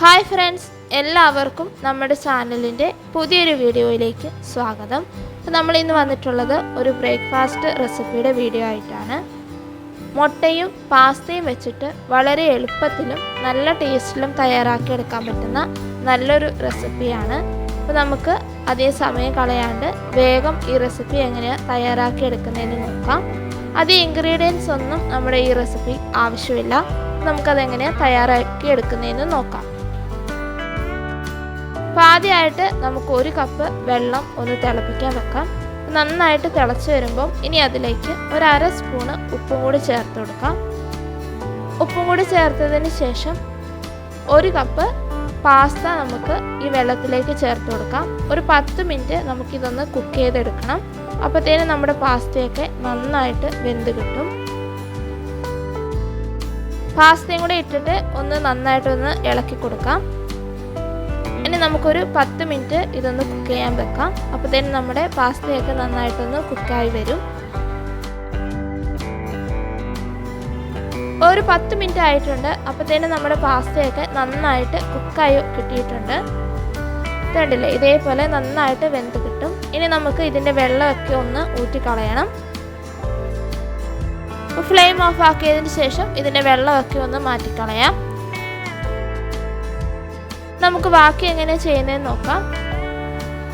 Hi friends എല്ലാവർക്കും നമ്മുടെ ചാനലിന്റെ പുതിയൊരു വീഡിയോയിലേക്ക് സ്വാഗതം. നമ്മൾ ഇന്ന് വന്നിട്ടുള്ളത് ഒരു ബ്രേക്ക്ഫാസ്റ്റ് റെസിപ്പിയുടെ വീഡിയോ ആയിട്ടാണ്. മുട്ടയും പാസ്തയും വെച്ചിട്ട് വളരെ എളുപ്പത്തിലും നല്ല ടേസ്റ്റിലും തയ്യാറാക്കിയെടുക്കാൻ പറ്റുന്ന നല്ലൊരു റെസിപ്പിയാണ്. അപ്പോൾ നമുക്ക് അതേ സമയം കളയാണ്ട് വേഗം ഈ റെസിപ്പി എങ്ങനെയാണ് തയ്യാറാക്കിയെടുക്കുന്നതെന്ന് നോക്കാം. അത് ഇൻഗ്രീഡിയൻസ് ഒന്നും നമ്മുടെ ഈ റെസിപ്പി ആവശ്യമില്ല. നമുക്കതെങ്ങനെയാണ് തയ്യാറാക്കി എടുക്കുന്നതെന്ന് നോക്കാം. അപ്പോൾ ആദ്യമായിട്ട് നമുക്ക് ഒരു കപ്പ് വെള്ളം ഒന്ന് തിളപ്പിക്കാൻ വെക്കാം. നന്നായിട്ട് തിളച്ച് വരുമ്പം ഇനി അതിലേക്ക് ഒരു അര സ്പൂണ് ഉപ്പും കൂടി ചേർത്ത് കൊടുക്കാം. ഉപ്പും കൂടി ചേർത്തതിന് ശേഷം ഒരു കപ്പ് പാസ്ത നമുക്ക് ഈ വെള്ളത്തിലേക്ക് ചേർത്ത് കൊടുക്കാം. ഒരു പത്ത് മിനിറ്റ് നമുക്കിതൊന്ന് കുക്ക് ചെയ്തെടുക്കണം. അപ്പോഴത്തേനും നമ്മുടെ പാസ്തയൊക്കെ നന്നായിട്ട് വെന്ത് കിട്ടും. പാസ്തയും കൂടെ ഇട്ടിട്ട് ഒന്ന് നന്നായിട്ടൊന്ന് ഇളക്കി കൊടുക്കാം. ഇനി നമുക്കൊരു പത്ത് മിനിറ്റ് ഇതൊന്ന് കുക്ക് ചെയ്യാൻ വെക്കാം. അപ്പോഴത്തേനും നമ്മുടെ പാസ്തയൊക്കെ നന്നായിട്ടൊന്ന് കുക്കായി വരും. ഒരു പത്ത് മിനിറ്റ് ആയിട്ടുണ്ട്. അപ്പോഴത്തേനും നമ്മുടെ പാസ്തയൊക്കെ നന്നായിട്ട് കുക്കായി കിട്ടിയിട്ടുണ്ട്. കണ്ടില്ലേ? ഇതേപോലെ നന്നായിട്ട് വെന്ത് കിട്ടും. ഇനി നമുക്ക് ഇതിന്റെ വെള്ളമൊക്കെ ഒന്ന് ഊറ്റിക്കളയണം. ഫ്ലെയിം ഓഫ് ആക്കിയതിന് ശേഷം ഇതിന്റെ വെള്ളമൊക്കെ ഒന്ന് മാറ്റിക്കളയാം. നമുക്ക് ബാക്കി എങ്ങനെ ചെയ്യുന്നതെന്ന് നോക്കാം.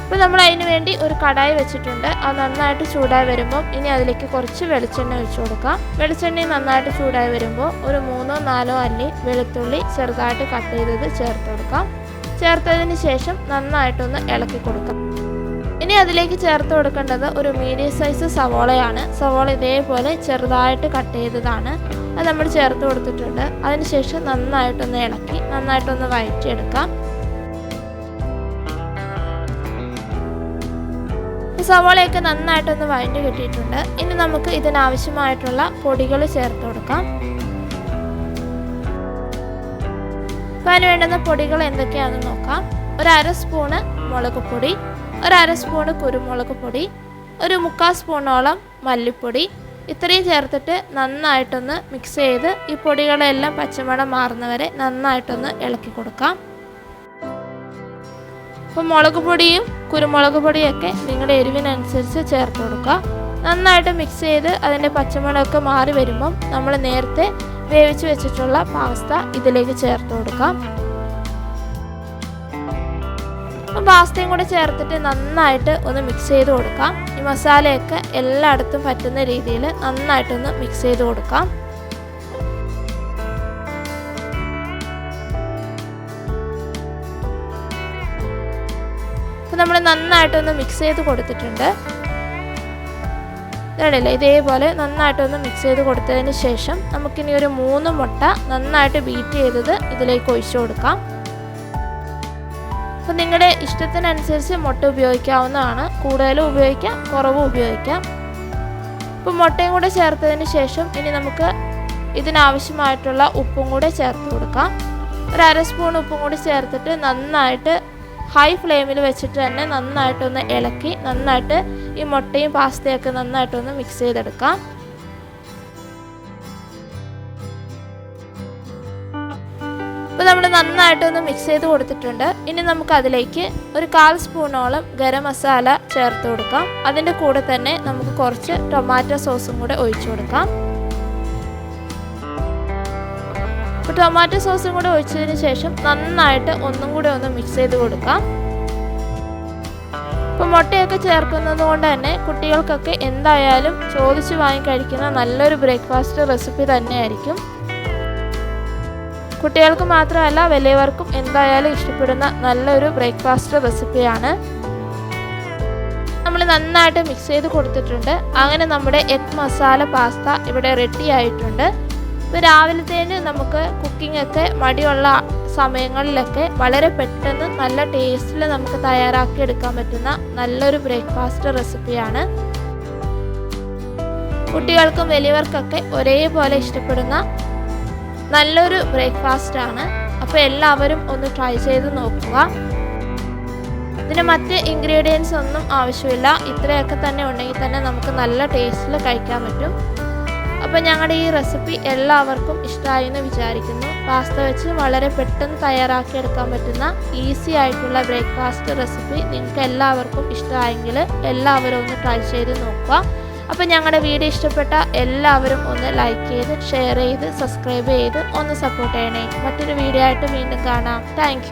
അപ്പോൾ നമ്മൾ അതിന് വേണ്ടി ഒരു കടായി വെച്ചിട്ടുണ്ട്. അത് നന്നായിട്ട് ചൂടായി വരുമ്പോൾ ഇനി അതിലേക്ക് കുറച്ച് വെളിച്ചെണ്ണ ഒഴിച്ചു കൊടുക്കാം. വെളിച്ചെണ്ണ നന്നായിട്ട് ചൂടായി വരുമ്പോൾ ഒരു മൂന്നോ നാലോ അല്ലി വെളുത്തുള്ളി ചെറുതായിട്ട് കട്ട് ചെയ്തത് ചേർത്ത് കൊടുക്കാം. ചേർത്തതിന് ശേഷം നന്നായിട്ടൊന്ന് ഇളക്കി കൊടുക്കാം. ഇനി അതിലേക്ക് ചേർത്ത് കൊടുക്കേണ്ടത് ഒരു മീഡിയം സൈസ് സവോളയാണ്. സവോള ഇതേപോലെ ചെറുതായിട്ട് കട്ട് ചെയ്തതാണ്. അത് നമ്മൾ ചേർത്ത് കൊടുത്തിട്ടുണ്ട്. അതിനുശേഷം നന്നായിട്ടൊന്ന് ഇളക്കി നന്നായിട്ടൊന്ന് വഴറ്റിയെടുക്കാം. സവോളയൊക്കെ നന്നായിട്ടൊന്ന് വഴറ്റി കിട്ടിയിട്ടുണ്ട്. ഇനി നമുക്ക് ഇതിനാവശ്യമായിട്ടുള്ള പൊടികൾ ചേർത്ത് കൊടുക്കാം. അതിന് വേണ്ടുന്ന പൊടികൾ എന്തൊക്കെയാണെന്ന് നോക്കാം. ഒരു അര സ്പൂണ് മുളക് പൊടി ഒരു അര സ്പൂണ് കുരുമുളക് പൊടി ഒരു മുക്കാൽ സ്പൂണോളം മല്ലിപ്പൊടി ഇത്രയും ചേർത്തിട്ട് നന്നായിട്ടൊന്ന് മിക്സ് ചെയ്ത് ഈ പൊടികളെല്ലാം പച്ചമണം മാറുന്നവരെ നന്നായിട്ടൊന്ന് ഇളക്കി കൊടുക്കാം. അപ്പോൾ മുളക് പൊടിയും കുരുമുളക് പൊടിയൊക്കെ നിങ്ങളുടെ എരിവിനനുസരിച്ച് ചേർത്ത് കൊടുക്കുക. നന്നായിട്ട് മിക്സ് ചെയ്ത് അതിന്റെ പച്ചമുളകൊക്കെ മാറി വരുമ്പം നമ്മൾ നേരത്തെ വേവിച്ച് വെച്ചിട്ടുള്ള പാസ്ത ഇതിലേക്ക് ചേർത്ത് കൊടുക്കാം. പാസ്തയും കൂടെ ചേർത്തിട്ട് നന്നായിട്ട് ഒന്ന് മിക്സ് ചെയ്ത് കൊടുക്കാം. ഈ മസാലയൊക്കെ എല്ലായിടത്തും പറ്റുന്ന രീതിയിൽ നന്നായിട്ടൊന്ന് മിക്സ് ചെയ്ത് കൊടുക്കാം. നമ്മൾ നന്നായിട്ടൊന്ന് മിക്സ് ചെയ്ത് കൊടുത്തിട്ടുണ്ട്. ഇതല്ലേ ഇതേപോലെ നന്നായിട്ടൊന്ന് മിക്സ് ചെയ്ത് കൊടുത്തതിന് ശേഷം നമുക്കിനി ഒരു മൂന്ന് മുട്ട നന്നായിട്ട് ബീറ്റ് ചെയ്തത് ഇതിലേക്ക് ഒഴിച്ചു കൊടുക്കാം. അപ്പോൾ നിങ്ങളുടെ ഇഷ്ടത്തിനനുസരിച്ച് മുട്ട ഉപയോഗിക്കാവുന്നതാണ്. കൂടുതലും ഉപയോഗിക്കാം കുറവും ഉപയോഗിക്കാം. അപ്പോൾ മുട്ടയും കൂടെ ചേർത്തതിന് ശേഷം ഇനി നമുക്ക് ഇതിനാവശ്യമായിട്ടുള്ള ഉപ്പും കൂടെ ചേർത്ത് കൊടുക്കാം. ഒരു അര സ്പൂൺ ഉപ്പും കൂടി ചേർത്തിട്ട് നന്നായിട്ട് ഹൈ ഫ്ലെയിമിൽ വെച്ചിട്ട് തന്നെ നന്നായിട്ടൊന്ന് ഇളക്കി നന്നായിട്ട് ഈ മുട്ടയും പാസ്തയൊക്കെ നന്നായിട്ടൊന്ന് മിക്സ് ചെയ്തെടുക്കാം. ഇപ്പോൾ നമ്മൾ നന്നായിട്ടൊന്ന് മിക്സ് ചെയ്ത് കൊടുത്തിട്ടുണ്ട്. ഇനി നമുക്ക് അതിലേക്ക് ഒരു കാൽ സ്പൂണോളം ഗരം മസാല ചേർത്ത് കൊടുക്കാം. അതിന്റെ കൂടെ തന്നെ നമുക്ക് കുറച്ച് ടൊമാറ്റോ സോസും കൂടെ ഒഴിച്ചു കൊടുക്കാം. അപ്പോൾ ടൊമാറ്റോ സോസും കൂടെ ഒഴിച്ചതിന് ശേഷം നന്നായിട്ട് ഒന്നും കൂടെ ഒന്ന് മിക്സ് ചെയ്ത് കൊടുക്കാം. ഇപ്പോൾ മുട്ടയൊക്കെ ചേർക്കുന്നത് കൊണ്ട് തന്നെ കുട്ടികൾക്കൊക്കെ എന്തായാലും ചോദിച്ച് വാങ്ങി കഴിക്കുന്ന നല്ലൊരു ബ്രേക്ക്ഫാസ്റ്റ് റെസിപ്പി തന്നെയായിരിക്കും. കുട്ടികൾക്ക് മാത്രമല്ല വലിയവർക്കും എന്തായാലും ഇഷ്ടപ്പെടുന്ന നല്ലൊരു ബ്രേക്ക്ഫാസ്റ്റ് റെസിപ്പിയാണ് നമ്മൾ നന്നായിട്ട് മിക്സ് ചെയ്ത് കൊടുത്തിട്ടുണ്ട്. അങ്ങനെ നമ്മുടെ എഗ് മസാല പാസ്ത ഇവിടെ റെഡി ആയിട്ടുണ്ട്. ഇപ്പോൾ രാവിലത്തേന് നമുക്ക് കുക്കിംഗ് ഒക്കെ മടിയുള്ള സമയങ്ങളിലൊക്കെ വളരെ പെട്ടെന്ന് നല്ല ടേസ്റ്റിൽ നമുക്ക് തയ്യാറാക്കി എടുക്കാൻ പറ്റുന്ന നല്ലൊരു ബ്രേക്ക്ഫാസ്റ്റ് റെസിപ്പിയാണ് കുട്ടികൾക്കും വലിയവർക്കൊക്കെ ഒരേപോലെ ഇഷ്ടപ്പെടുന്ന നല്ലൊരു ബ്രേക്ക്ഫാസ്റ്റ് ആണ്. അപ്പോൾ എല്ലാവരും ഒന്ന് ട്രൈ ചെയ്ത് നോക്കുക. ഇതിന് മറ്റ് ഇൻഗ്രീഡിയൻസ് ഒന്നും ആവശ്യമില്ല. ഇത്രയൊക്കെ തന്നെ ഉണ്ടെങ്കിൽ തന്നെ നമുക്ക് നല്ല ടേസ്റ്റിൽ കഴിക്കാൻ പറ്റും. അപ്പോൾ ഞങ്ങളുടെ ഈ റെസിപ്പി എല്ലാവർക്കും ഇഷ്ടമായി എന്ന് വിചാരിക്കുന്നു. പാസ്ത വെച്ച് വളരെ പെട്ടെന്ന് തയ്യാറാക്കിയെടുക്കാൻ പറ്റുന്ന ഈസി ആയിട്ടുള്ള ബ്രേക്ക്ഫാസ്റ്റ് റെസിപ്പി നിങ്ങൾക്ക് എല്ലാവർക്കും ഇഷ്ടമായെങ്കിൽ എല്ലാവരും ഒന്ന് ട്രൈ ചെയ്ത് നോക്കുക. അപ്പോൾ ഞങ്ങളുടെ വീഡിയോ ഇഷ്ടപ്പെട്ട എല്ലാവരും ഒന്ന് ലൈക്ക് ചെയ്ത് ഷെയർ ചെയ്ത് സബ്സ്ക്രൈബ് ചെയ്ത് ഒന്ന് സപ്പോർട്ട് ചെയ്യണേ. മറ്റൊരു വീഡിയോ ആയിട്ട് വീണ്ടും കാണാം. താങ്ക്